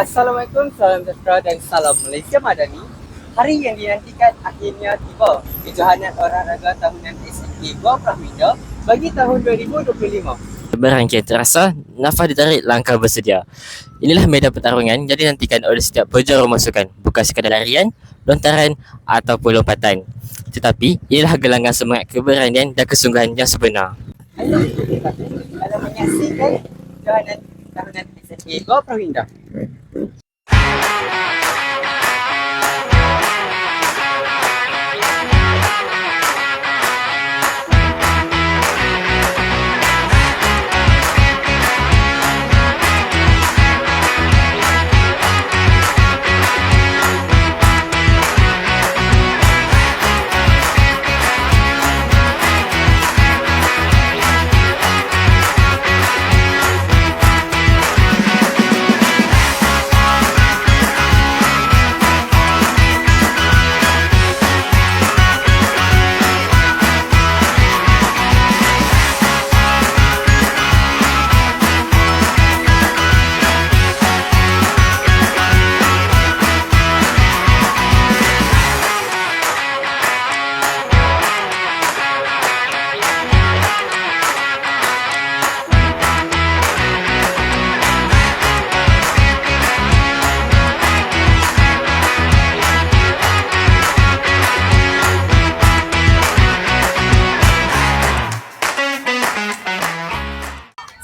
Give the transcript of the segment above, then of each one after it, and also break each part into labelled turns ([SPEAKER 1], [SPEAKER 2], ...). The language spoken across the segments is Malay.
[SPEAKER 1] Assalamualaikum, salam sejahtera dan salam Malaysia Madani. Hari yang dinantikan akhirnya tiba. Kejohanan olahraga tahunan SNK Gua Prahwida bagi tahun 2025.
[SPEAKER 2] Berangkat terasa, nafas ditarik langkah bersedia. Inilah medan pertarungan yang dinantikan oleh setiap pejuang masukan, bukan sekadar larian, lontaran ataupun lompatan. Tetapi, inilah gelangan semangat keberanian dan kesungguhan yang sebenar.
[SPEAKER 1] Kalau menyaksikan kejohanan tahunan SNK Gua Prahwida.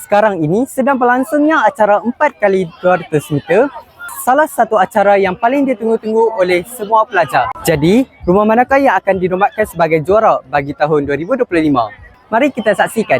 [SPEAKER 1] Sekarang ini sedang berlangsungnya acara 4 kali 200 meter salah satu acara yang paling ditunggu-tunggu oleh semua pelajar. Jadi, rumah manakah yang akan dinobatkan sebagai juara bagi tahun 2025? Mari kita saksikan.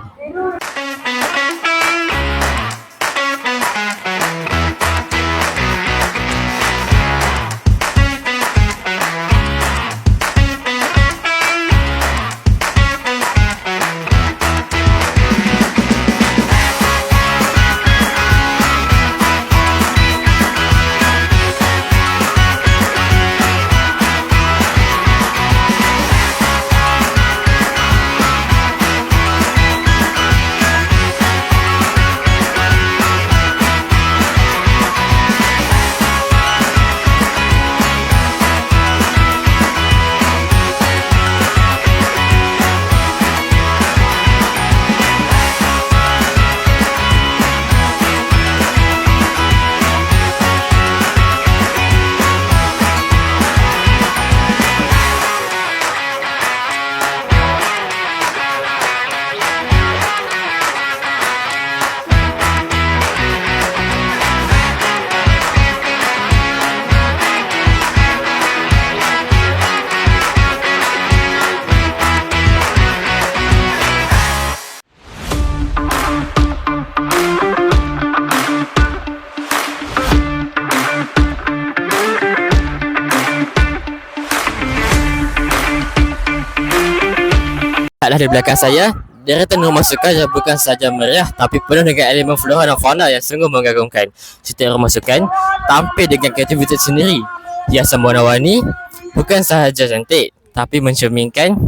[SPEAKER 2] Lihatlah di belakang saya, deretan rumah sukan yang bukan sahaja meriah tapi penuh dengan elemen flora dan fauna yang sungguh mengagumkan. Setiap rumah sukan tampil dengan kreativitas sendiri. Hiasan warna-warni bukan sahaja cantik tapi mencerminkan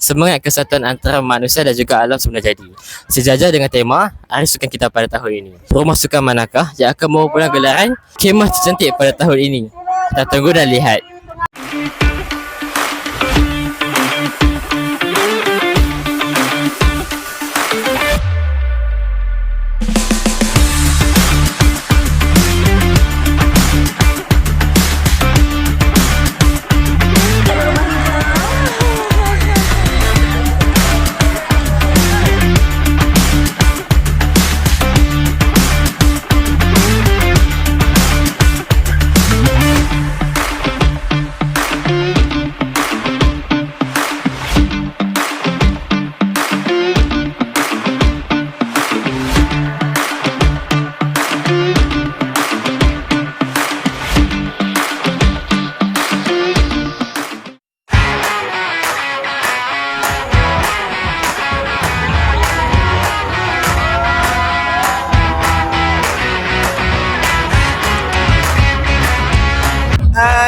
[SPEAKER 2] semangat kesatuan antara manusia dan juga alam semula jadi. Sejajar dengan tema Hari Sukan kita pada tahun ini. Rumah sukan manakah yang akan mempunyai gelaran kemah tercantik pada tahun ini? Kita tunggu dan lihat.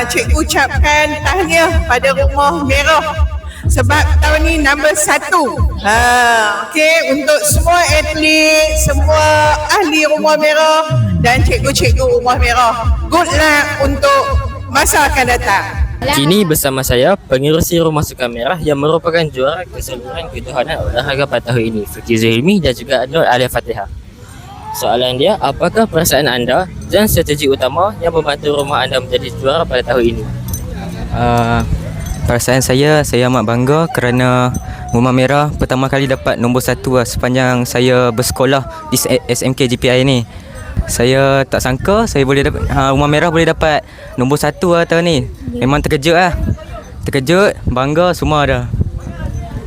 [SPEAKER 3] Cikgu ucapkan tahniah pada rumah merah sebab tahun ni number satu. Ha, okay, untuk semua atlet, semua ahli Rumah Merah dan cikgu-cikgu Rumah Merah. Good luck untuk masa akan datang.
[SPEAKER 2] Kini bersama saya pengerusi Rumah Sukan Merah yang merupakan juara keseluruhan kejohanan olahraga pada tahun ini Fakir Zulmi dan juga Nur Alia Fatihah. Soalan dia, apakah perasaan anda dan strategi utama yang membantu rumah anda menjadi juara pada tahun ini?
[SPEAKER 4] Uh, perasaan saya, saya amat bangga kerana Rumah Merah pertama kali dapat nombor satu lah sepanjang saya bersekolah di SMK GPI ni. Saya tak sangka saya boleh dapat ha, Rumah Merah boleh dapat nombor satu lah tahun ni. Memang terkejut lah. Terkejut, bangga semua dah.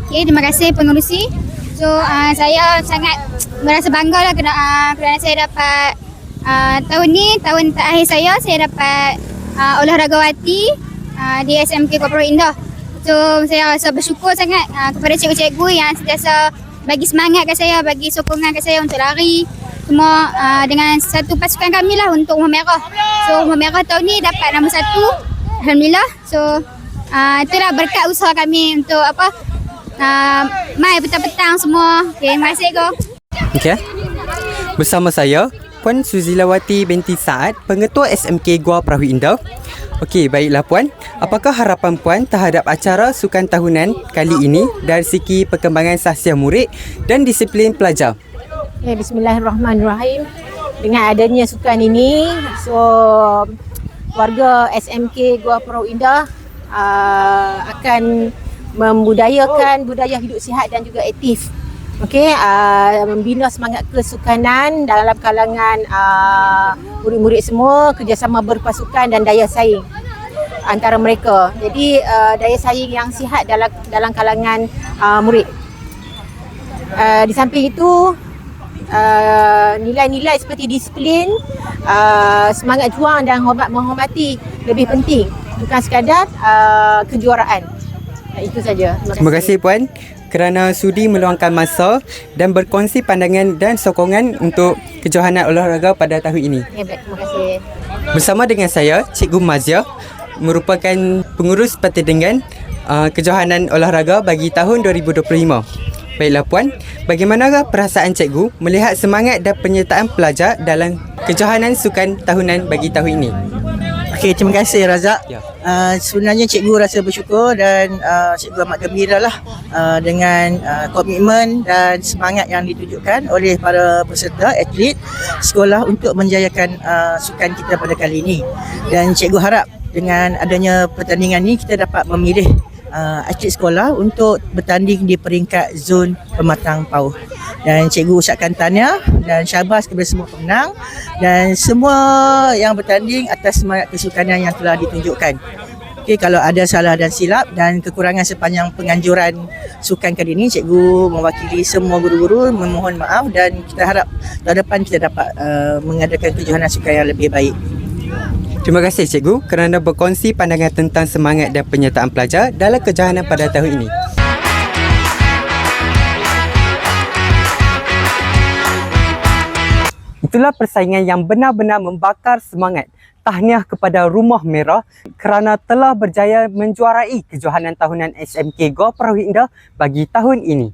[SPEAKER 5] Okay, terima kasih pengerusi. So, uh, saya sangat merasa bangga lah kerana, uh, kerana saya dapat uh, tahun ni, tahun terakhir saya, saya dapat uh, olahragawati uh, di SMK Korporat Indah. So, saya rasa bersyukur sangat uh, kepada cikgu-cikgu yang sentiasa bagi semangat kat saya, bagi sokongan kat saya untuk lari. Semua uh, dengan satu pasukan kami lah untuk Rumah Merah. So, Rumah Merah tahun ni dapat nombor satu. Alhamdulillah. So, uh, itulah berkat usaha kami untuk apa uh, mai petang-petang semua. Okay, terima kasih Go.
[SPEAKER 1] Okey. Bersama saya Puan Suzilawati binti Saad, Pengetua SMK Gua Perahu Indah. Okey, baiklah Puan. Apakah harapan Puan terhadap acara sukan tahunan kali ini dari segi perkembangan sahsiah murid dan disiplin pelajar?
[SPEAKER 6] Ya, Bismillahirrahmanirrahim. Dengan adanya sukan ini, so warga SMK Gua Perahu Indah uh, akan membudayakan budaya hidup sihat dan juga aktif. Okey, uh, membina semangat kesukanan dalam kalangan uh, murid-murid semua, kerjasama berpasukan dan daya saing antara mereka. Jadi uh, daya saing yang sihat dalam dalam kalangan uh, murid. Uh, di samping itu uh, nilai-nilai seperti disiplin, uh, semangat juang dan hormat menghormati lebih penting bukan sekadar uh, kejuaraan. Itu saja.
[SPEAKER 1] Terima kasih Puan kerana sudi meluangkan masa dan berkongsi pandangan dan sokongan untuk kejohanan olahraga pada tahun ini.
[SPEAKER 6] Ya, baik. Terima kasih.
[SPEAKER 1] Bersama dengan saya, Cikgu Mazia merupakan pengurus pertandingan uh, kejohanan olahraga bagi tahun 2025. Baiklah Puan, bagaimanakah perasaan cikgu melihat semangat dan penyertaan pelajar dalam kejohanan sukan tahunan bagi tahun ini?
[SPEAKER 3] Okey, terima kasih Razak.
[SPEAKER 1] Ya.
[SPEAKER 3] Uh, sebenarnya cikgu rasa bersyukur dan uh, cikgu amat gembira lah uh, dengan uh, komitmen dan semangat yang ditunjukkan oleh para peserta atlet sekolah untuk menjayakan uh, sukan kita pada kali ini. Dan cikgu harap dengan adanya pertandingan ini kita dapat memilih uh, atlet sekolah untuk bertanding di peringkat zon pematang pauh. Dan cikgu ucapkan tahniah dan syabas kepada semua pemenang dan semua yang bertanding atas semangat kesukanan yang telah ditunjukkan. Okey, kalau ada salah dan silap dan kekurangan sepanjang penganjuran sukan kali ini, cikgu mewakili semua guru-guru memohon maaf dan kita harap tahun depan kita dapat uh, mengadakan kejohanan sukan yang lebih baik.
[SPEAKER 1] Terima kasih cikgu kerana berkongsi pandangan tentang semangat dan penyertaan pelajar dalam kejohanan pada tahun ini. Itulah persaingan yang benar-benar membakar semangat. Tahniah kepada Rumah Merah kerana telah berjaya menjuarai kejohanan tahunan SMK Gua Perahu Indah bagi tahun ini.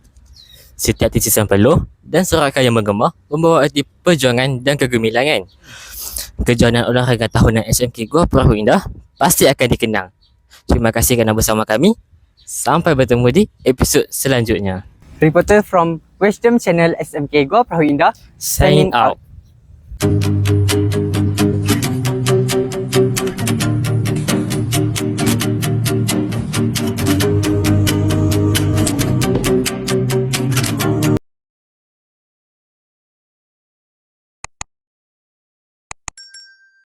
[SPEAKER 2] Setiap titisan peluh dan sorakan yang menggema membawa arti perjuangan dan kegemilangan. Kejohanan olahraga tahunan SMK Gua Perahu Indah pasti akan dikenang. Terima kasih kerana bersama kami. Sampai bertemu di episod selanjutnya.
[SPEAKER 1] Reporter from Wisdom Channel SMK Gua Perahu Indah
[SPEAKER 2] Signing out.
[SPEAKER 1] out.